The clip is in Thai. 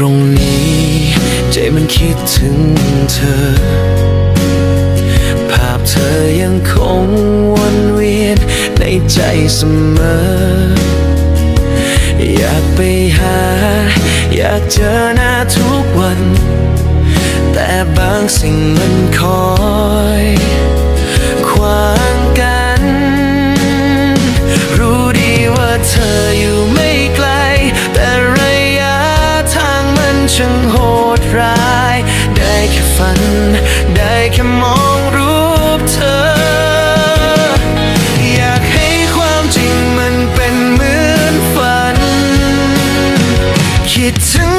ตรงนี้ ใจมันคิดถึงเธอ ภาพเธอยังคงวนเวียนในใจเสมอ อยากไปหา อยากเจอหน้าทุกวัน แต่บางสิ่งมันคอ ช่างโหดร้าย ได้แค่ฝัน ได้แค่มองรูปเธอ อยากให้ความจริงมันเป็นเหมือนฝัน คิดถึง